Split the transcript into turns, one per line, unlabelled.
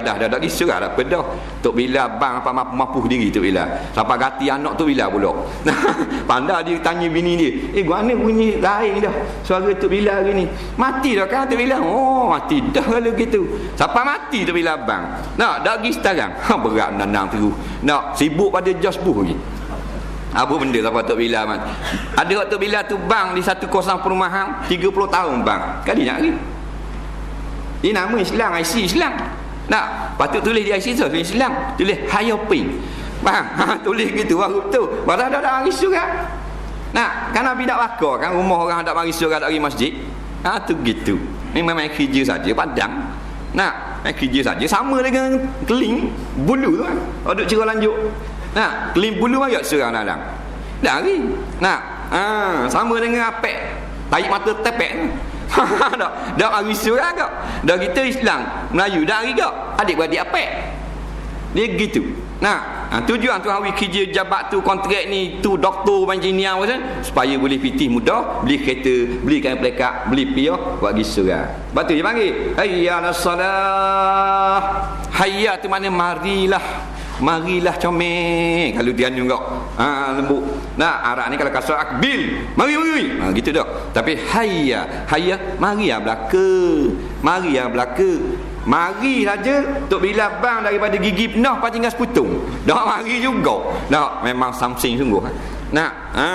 dah dah dah risau dah apa dah Tok Bila bang apa mampu, mampu diri Tok Bila. Sampai ganti anak Tok Bila pula. Pandai dia tanya bini dia eh gua ni bunyi lain dah? Suara Tok Bila hari ni. Mati dah kan Tok Bila? Oh mati dah kalau gitu. Sampai mati Tok Bila bang? Nak dah pergi sekarang. Ha, berat menandang terus nak sibuk pada jos buh lagi. Apa benda sampai Tok Bila man ada Tok Bila tu bang di satu kawasan perumahan 30 tahun bang. Kali nak lagi ini nama Islam, IC Islam. Nak, patut tulis di IC tu, tulis Islam. Tulis Hayopin. Faham? Ha, tulis gitu baru tu. Padahal dah ada hari surat. Nak, kan Nabi tak bakar kan rumah orang tak mari surat dari masjid. Ha, tu gitu. Memang main kerja saja padang. Nak, main kerja saja sama dengan keling bulu tu kan. Aduk cerah lanjut. Nak, keling bulu mari surat dalam. Dah hari. Nak, ha, sama dengan apek. Tarik mata tepek dah dah hari surah kak. Dah kita Islam Melayu dah hari kak. Adik-beradik apa? Dia gitu. Nah ha, tujuan tu hawi kerja jabat tu kontrak ni tu doktor engineer macam supaya boleh pitih mudah beli kereta beli kain pelekat beli piyah buat pergi surah tu dia panggil hayya salah. Hayya tu mana marilah marilah comel. Kalau dia juga ha lembut. Nah arak ni kalau kasar akbil. Mari mari ha gitu dak tapi hayya hayya mari ya belaka. Mari ya belaka. Mari saja tok bila bang daripada gigi penuh pas tinggal seputung. Dak mari juga. Dak memang something sungguh nak ha